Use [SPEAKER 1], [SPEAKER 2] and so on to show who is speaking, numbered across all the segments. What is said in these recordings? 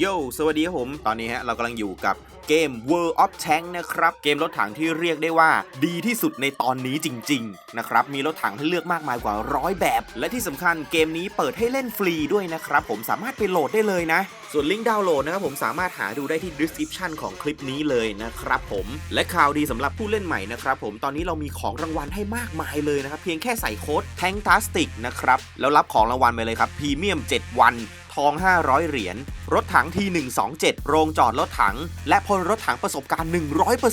[SPEAKER 1] โย สวัสดีครับผม ตอนนี้ฮะเรากำลังอยู่กับเกม World of Tank นะครับ เกมรถถังที่เรียกได้ว่าดีที่สุดในตอนนี้จริง ๆ นะครับ มีรถถังให้เลือกมากมายกว่าร้อยแบบ และที่สำคัญเกมนี้เปิดให้เล่นฟรีด้วยนะครับ ผมสามารถไปโหลดได้เลยนะ ส่วนลิงก์ดาวน์โหลดนะครับผมสามารถหาดูได้ที่ description ของคลิปนี้เลยนะครับผมและข่าวดีสำหรับผู้เล่นใหม่นะครับผมตอนนี้เรามีของรางวัลให้มากมายเลยนะครับเพียงแค่ใส่โค้ด Tanktastic นะครับแล้วรับของรางวัลไปเลยครับพรีเมียม 7 วัน ทอง 500 เหรียญ รถถังที127 โรงจอดรถถัง และพลรถถังประสบการณ์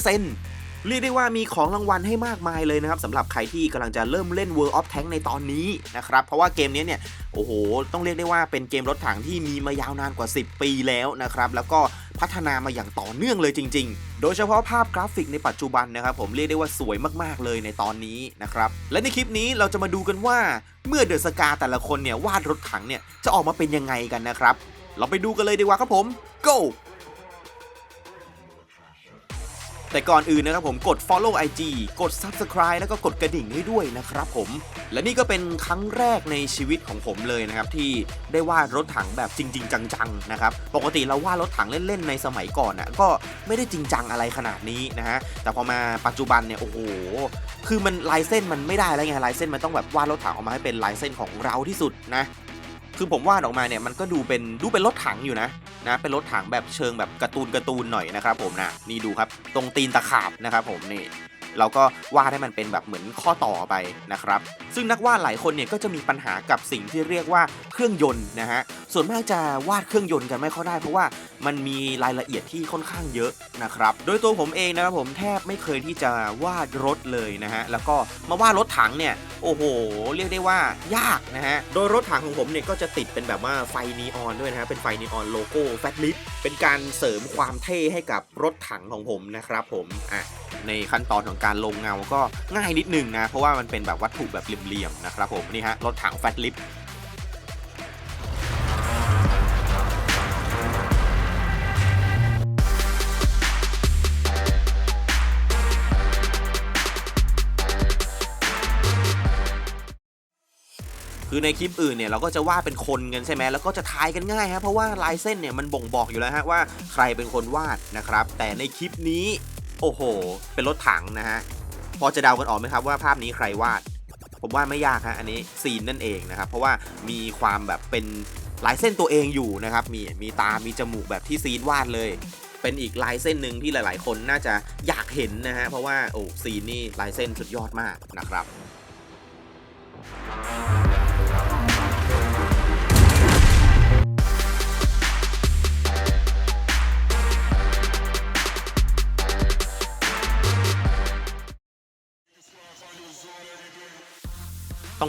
[SPEAKER 1] 100% เรียกได้ว่ามีของรางวัลให้มากมายเลยนะครับสำหรับใครที่กำลังจะเริ่มเล่น World of Tank ในตอนนี้นะครับเพราะว่าเกมนี้เนี่ยโอ้โห ต้องเรียกได้ว่าเป็นเกมรถถังที่มีมายาวนานกว่า 10 ปีแล้วนะครับแล้วก็พัฒนามาอย่างต่อเนื่องเลยจริง ๆ โดยเฉพาะภาพกราฟิกในปัจจุบันนะครับผมเรียกได้ว่าสวยมากๆเลยในตอนนี้นะครับและในคลิปนี้เราจะมาดูกันว่าเมื่อเดอะสกาแต่ละคนเนี่ยวาดรถถังเนี่ยจะออกมาเป็นยังไงกันนะครับ เราไปดูกันเลยดีกว่าครับผม go แต่ก่อนอื่นนะครับผมกด follow IG กด subscribe แล้วก็กดกระดิ่งให้ด้วยนะครับผม และนี่ก็เป็นครั้งแรกในชีวิตของผมเลยนะครับ ที่ได้วาดรถถังแบบจริง ๆ จังๆนะครับปกติเราวาดรถถังเล่นๆในสมัยก่อนอะก็ไม่ได้จริงจังอะไรขนาดนี้นะฮะแต่พอมาปัจจุบันเนี่ยโอ้โหคือมันลายเส้นมันไม่ได้แล้วไงลายเส้นมันต้องแบบวาดรถถังออกมาให้เป็นลายเส้นของเราที่สุดนะ คือผมวาดออกมาเนี่ยมันก็ดูเป็นดูเป็นรถถังอยู่นะนะเป็นรถถังแบบเชิงแบบการ์ตูนการ์ตูนหน่อยนะครับผมนะนี่ดูครับตรงตีนตะขาบนะครับผมนี่ เราก็วาดให้มันเป็นแบบเหมือนข้อต่อไปนะครับ ซึ่งนักวาดหลายคนเนี่ยก็จะมีปัญหากับสิ่งที่เรียกว่าเครื่องยนต์นะฮะส่วนมากจะวาดเครื่องยนต์กันไม่ค่อยได้เพราะว่ามันมีรายละเอียดที่ค่อนข้างเยอะนะครับโดยตัวผมเองนะครับผมแทบไม่เคยที่จะวาดรถเลยนะฮะแล้วก็มาวาดรถถังเนี่ยโอ้โห เรียกได้ว่ายากนะฮะโดยรถถังของผมเนี่ยก็จะติดเป็นแบบว่าไฟนีออนด้วยนะฮะเป็นไฟนีออนโลโก้แฟตลิฟเป็นการเสริมความเท่ให้กับรถถังของผมนะครับผมอะในขั้นตอนของการลงเงาก็ง่ายนิดนึงนะ เพราะว่ามันเป็นแบบวัตถุแบบเหลี่ยมๆนะครับผมนี่ฮะรถถังแฟตลิฟคือในคลิปอื่นเนี่ยเราก็จะวาดเป็นคนกันใช่ไหมแล้วก็จะทายกันง่ายฮะเพราะว่าลายเส้นเนี่ยมันบ่งบอกอยู่แล้วฮะว่าใครเป็นคนวาดนะครับ แต่ในคลิปนี้ โอ้โห เป็นรถถังนะฮะ พอจะเดากันออกไหมครับว่าภาพนี้ใครวาด ผมว่าไม่ยากฮะอันนี้ซีนนั่นเองนะครับ เพราะว่ามีความแบบเป็นลายเส้นตัวเองอยู่นะครับ มีมีตา มีจมูกแบบที่ซีนวาดเลย เป็นอีกลายเส้นหนึ่งที่หลาย ๆ คนน่าจะอยากเห็นนะฮะ เพราะว่าโอ้ซีนนี่ลายเส้นสุดยอดมากนะครับ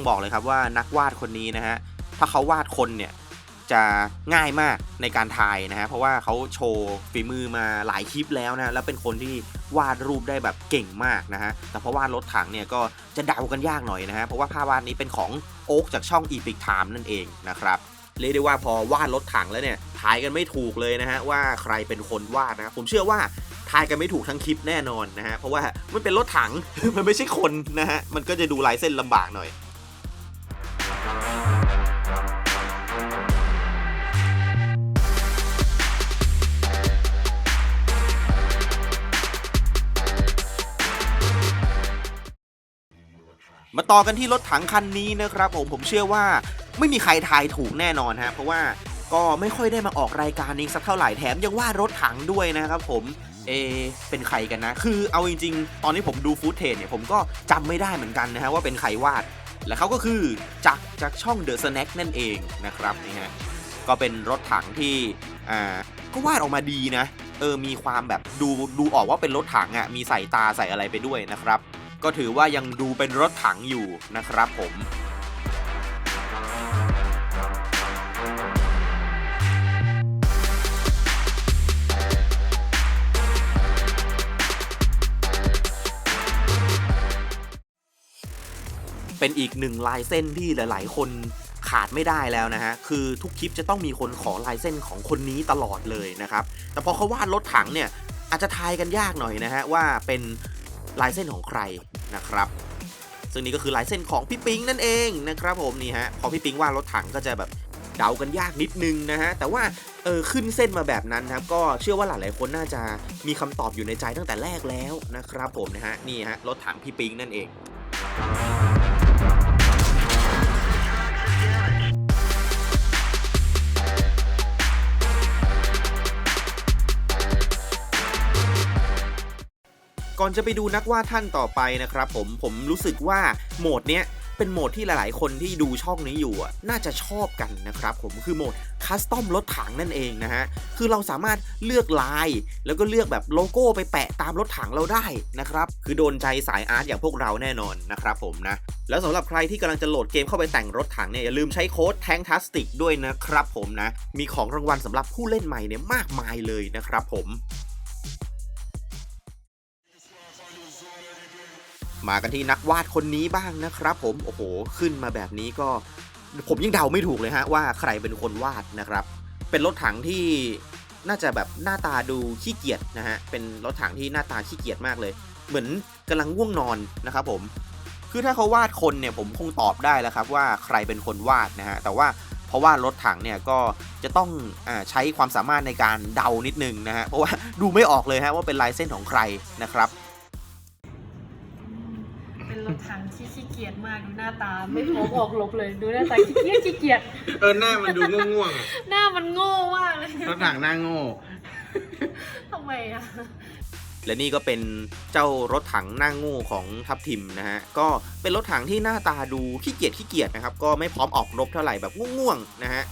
[SPEAKER 1] บอกเลยครับว่านักวาดคนนี้นะฮะถ้าเขาวาดคนเนี่ยจะง่ายมากในการทายนะฮะเพราะว่าเขาโชว์ฝีมือมาหลายคลิปแล้วนะแล้วเป็นคนที่วาดรูปได้แบบเก่งมากนะฮะแต่เพราะวาดรถถังเนี่ยก็จะเดากันยากหน่อยนะฮะเพราะว่าภาพวาดนี้เป็นของโอ๊กจากช่อง Epic Time นั่นเองนะครับเรียกได้ว่าพอวาดรถถังแล้วเนี่ยทายกันไม่ถูกเลยนะฮะว่าใครเป็นคนวาดนะผมเชื่อว่าทายกันไม่ถูกทั้งคลิปแน่นอนนะฮะเพราะว่ามันเป็นรถถังมันไม่ใช่คนนะฮะมันก็จะดูลายเส้นลำบากหน่อย มาต่อกันที่รถถังคันนี้นะครับผมผมเชื่อว่าไม่มีใครทายถูกแน่นอนฮะเพราะว่าก็ไม่ค่อยได้มาออกรายการนี้สักเท่าไหร่แถมยังว่ารถถังด้วยนะครับผมเอเป็นใครกันนะ คือเอาจริงๆ ตอนนี้ผมดูฟูตเทจเนี่ยผมก็จำไม่ได้เหมือนกันนะฮะว่าเป็นใครวาด และเขาก็คือจากจากช่อง The Snack นั่นเองนะครับนี่ฮะก็เป็นรถถังที่อ่าก็วาดออกมาดีนะ เออมีความแบบดูดูออกว่าเป็นรถถังอะมีใส่ตาใส่อะไรไปด้วยนะครับ ก็ถือว่ายังดูเป็นรถถังอยู่นะครับผมเป็นอีกหนึ่งลายเส้นที่หลาย ๆ คนขาดไม่ได้แล้วนะฮะ คือทุกคลิปจะต้องมีคนขอลายเส้นของคนนี้ตลอดเลยนะครับ แต่พอเขาวาดรถถังเนี่ย อาจจะทายกันยากหน่อยนะฮะว่าเป็นลายเส้นของใคร นะครับ ซึ่งนี่ก็คือลายเส้นของพี่ปิงนั่นเองนะครับผมนี่ฮะพอพี่ปิงวาดรถถังก็จะแบบเดากันยากนิดนึงนะฮะ แต่ว่าเออขึ้นเส้นมาแบบนั้นนะครับ ก็เชื่อว่าหลายๆคนน่าจะมีคำตอบอยู่ในใจตั้งแต่แรกแล้วนะครับผมนะฮะ นี่ฮะรถถังพี่ปิงนั่นเอง ก่อนจะไปดูนักวาดท่านต่อไปนะครับผมผมรู้สึกว่าโหมดเนี้ยเป็นโหมดที่หลาย ๆ คนที่ดูช่องนี้อยู่น่าจะชอบกันนะครับผมคือโหมดคัสตอมรถถังนั่นเองนะฮะ คือเราสามารถเลือกลาย แล้วก็เลือกแบบโลโก้ไปแปะตามรถถังเราได้นะครับ คือโดนใจสายอาร์ตอย่างพวกเราแน่นอนนะครับผมนะ แล้วสำหรับใครที่กำลังจะโหลดเกมเข้าไปแต่งรถถังเนี่ย อย่าลืมใช้โค้ดแทงทัสติกด้วยนะครับผมนะ มีของรางวัลสำหรับผู้เล่นใหม่เนี่ยมากมายเลยนะครับผม มากันที่นักวาดคนนี้บ้างนะครับผมโอ้โหขึ้นมาแบบนี้ก็ ผมยังเดาไม่ถูกเลยฮะว่าใครเป็นคนวาดนะครับ เป็นรถถังที่น่าจะแบบหน้าตาดูขี้เกียจนะฮะเป็นรถถังที่หน้าตาขี้เกียจมากเลย เหมือนกำลังง่วงนอนนะครับผมคือถ้าเขาวาดคนเนี่ยผมคงตอบได้แล้วครับว่าใครเป็นคนวาดนะฮะแต่ว่าเพราะว่ารถถังเนี่ยก็จะต้องอใช้ความสามารถในการเดานิดนึงนะฮะเพราะว่าดูไม่ออกเลยฮะว่าเป็นลายเส้นของใครนะครับ
[SPEAKER 2] เป็นรถถังที่ขี้เกียจมากดูหน้าตาไม่พร้อมออกรบเลยดูหน้าตาขี้เกียจขี้เกียจ
[SPEAKER 3] เออหน้ามันดูง่วงๆอะ
[SPEAKER 2] หน้ามันโง่มากเลย
[SPEAKER 3] รถถังหน้าโง่
[SPEAKER 2] ทำไมอะ
[SPEAKER 1] และนี่ก็เป็นเจ้ารถถังหน้างูของทัพทิมนะฮะ ก็เป็นรถถังที่หน้าตาดูขี้เกียจขี้เกียจนะครับ ก็ไม่พร้อมออกรบเท่าไหร่แบบง่วงๆนะฮะ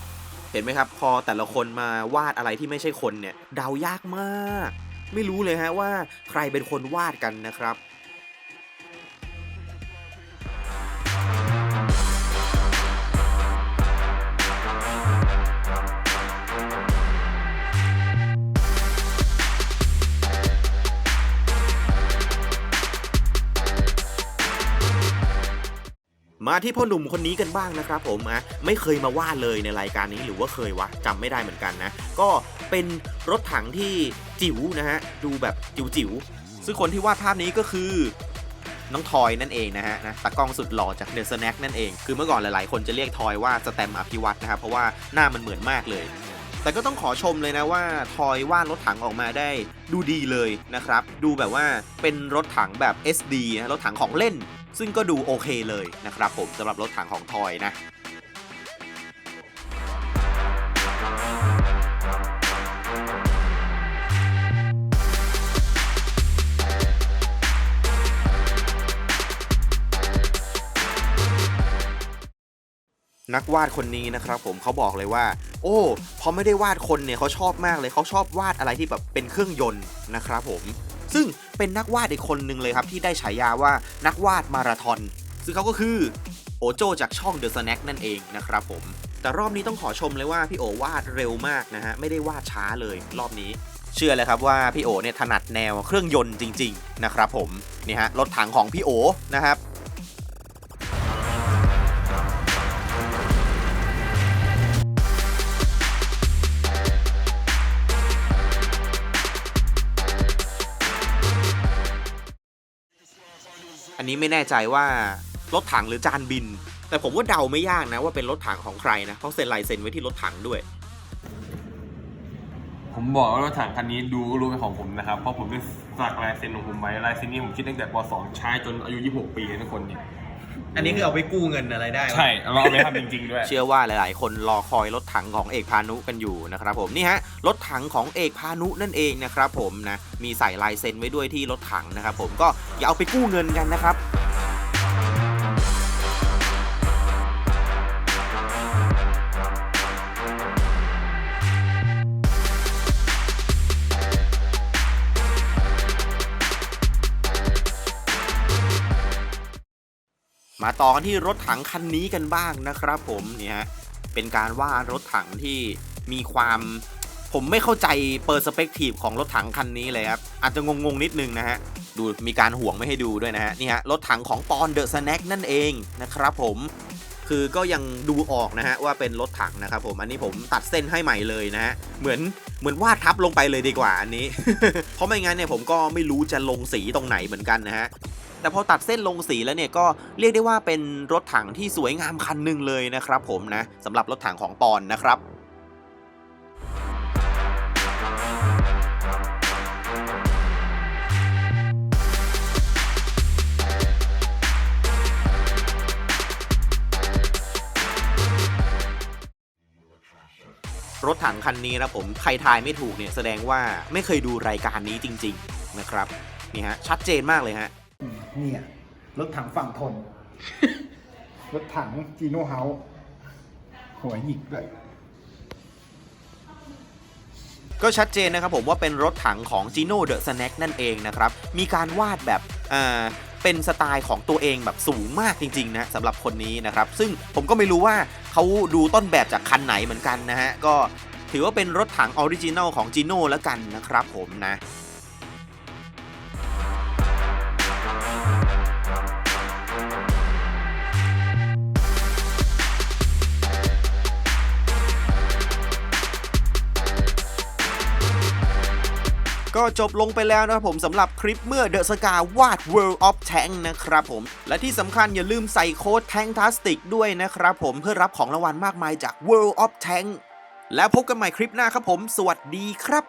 [SPEAKER 1] เห็นไหมครับ พอแต่ละคนมาวาดอะไรที่ไม่ใช่คนเนี่ยเดายากมาก ไม่รู้เลยฮะว่าใครเป็นคนวาดกันนะครับ มาที่พ่อหนุ่มคนนี้กันบ้างนะครับผมอะไม่เคยมาวาดเลยในรายการนี้หรือว่าเคยวะจำไม่ได้เหมือนกันนะ ก็เป็นรถถังที่จิ๋วนะฮะดูแบบจิ๋วๆซึ่งคนที่วาดภาพนี้ก็คือน้องทอยนั่นเองนะฮะนะตากล้องสุดหล่อจากเดอะสแน็คนั่นเอง คือเมื่อก่อนหลายๆ คนจะเรียกทอยว่าสแตมป์อภิวัตนะครับ เพราะว่าหน้ามันเหมือนมากเลย แต่ก็ต้องขอชมเลยนะว่าทอยวาดรถถังออกมาได้ดูดีเลยนะครับ ดูแบบว่าเป็นรถถังแบบ SD นะรถถังของเล่น ซึ่งก็ดูโอเคเลยนะครับผมสำหรับรถถังของทอยนะ นักวาดคนนี้นะครับผมเขาบอกเลยว่า โอ้พอไม่ได้วาดคนเนี่ยเขาชอบมากเลยเขาชอบวาดอะไรที่แบบเป็นเครื่องยนต์นะครับผม ซึ่งเป็นนักวาดอีกคนหนึ่งเลยครับที่ได้ฉายาว่านักวาดมาราธอนซึ่งเขาก็คือโอโจจากช่อง The Snack นั่นเองนะครับผม แต่รอบนี้ต้องขอชมเลยว่าพี่โอวาดเร็วมากนะฮะไม่ได้วาดช้าเลยรอบนี้เชื่อเลยครับว่าพี่โอเนี่ยถนัดแนวเครื่องยนต์จริง ๆ นะครับผมนี่ฮะรถถังของพี่โอนะครับ นนี้ไม่แน่ใจว่ารถถังหรือจานบิน แต่ผมว่าเดาไม่ยากนะว่าเป็นรถถังของใครนะเพราะเซ็นลายเซ็นไว้ที่รถถังด้วย
[SPEAKER 3] ผมบอกว่ารถถังคันนี้ดูก็รู้เป็นของผมนะครับ เพราะผมได้สักลายเซ็นของผมไว้ลายเซ็นนี้ผมคิดตั้งแต่ป .2 ใช้จนอายุ 26 ปีเลยทุกคนเนี่ย
[SPEAKER 4] อันนี้คือเอาไปกู้เงินอะไรได้วะ
[SPEAKER 3] ใช่เราเอาไปทำจริงๆด้วย
[SPEAKER 1] เชื่อว่าหลาย ๆ คนรอคอยรถถังของเอกพานุกันอยู่นะครับผมนี่ฮะรถถังของเอกพานุนั่นเองนะครับผมนะมีใส่ลายเซ็นไว้ด้วยที่รถถังนะครับผมก็ อย่าเอาไปกู้เงินกันนะครับมาต่อกันที่รถถังคันนี้กันบ้างนะครับ ผมเนี่ยฮะเป็นการว่ารถถังที่มีความผมไม่เข้าใจเปอร์สเปกทีฟของรถถังคันนี้เลยครับอาจจะงงๆนิดนึงนะฮะ ดูมีการห่วงไม่ให้ดูด้วยนะฮะนี่ฮะรถถังของปอนเดอะสแน็คนั่นเองนะครับผมคือก็ยังดูออกนะฮะว่าเป็นรถถังนะครับผมอันนี้ผมตัดเส้นให้ใหม่เลยนะฮะเหมือนเหมือนวาดทับลงไปเลยดีกว่าอันนี้ เพราะไม่งั้นเนี่ยผมก็ไม่รู้จะลงสีตรงไหนเหมือนกันนะฮะแต่พอตัดเส้นลงสีแล้วเนี่ยก็เรียกได้ว่าเป็นรถถังที่สวยงามคันหนึ่งเลยนะครับผมนะสำหรับรถถังของปอนนะครับ รถถังคันนี้นะผมใครทายไม่ถูกเนี่ยแสดงว่าไม่เคยดูรายการนี้จริง ๆนะครับนี่ฮะชัดเจนมากเลยฮะ
[SPEAKER 5] อืมเนี่ยรถถังฝั่งทน รถถังจีโน่เฮาส์หัวหยิกด้วย
[SPEAKER 1] ก็ชัดเจนนะครับผมว่าเป็นรถถังของ Gino The Snack นั่นเองนะครับ มีการวาดแบบอ่า เป็นสไตล์ของตัวเองแบบสูงมากจริงๆนะสำหรับคนนี้นะครับ ซึ่งผมก็ไม่รู้ว่าเขาดูต้นแบบจากคันไหนเหมือนกันนะฮะก็ถือว่าเป็นรถถังออริจินัลของจีโน่แล้วกันนะครับผมนะ ก็จบลงไปแล้วนะครับผมสำหรับคลิปเมื่อเดอะสกาวาด World of Tank นะครับผม และที่สำคัญอย่าลืมใส่โค้ด Tanktastic ด้วยนะครับผมเพื่อรับของรางวัลมากมายจาก World of Tank แล้วพบกันใหม่คลิปหน้าครับผม สวัสดีครับ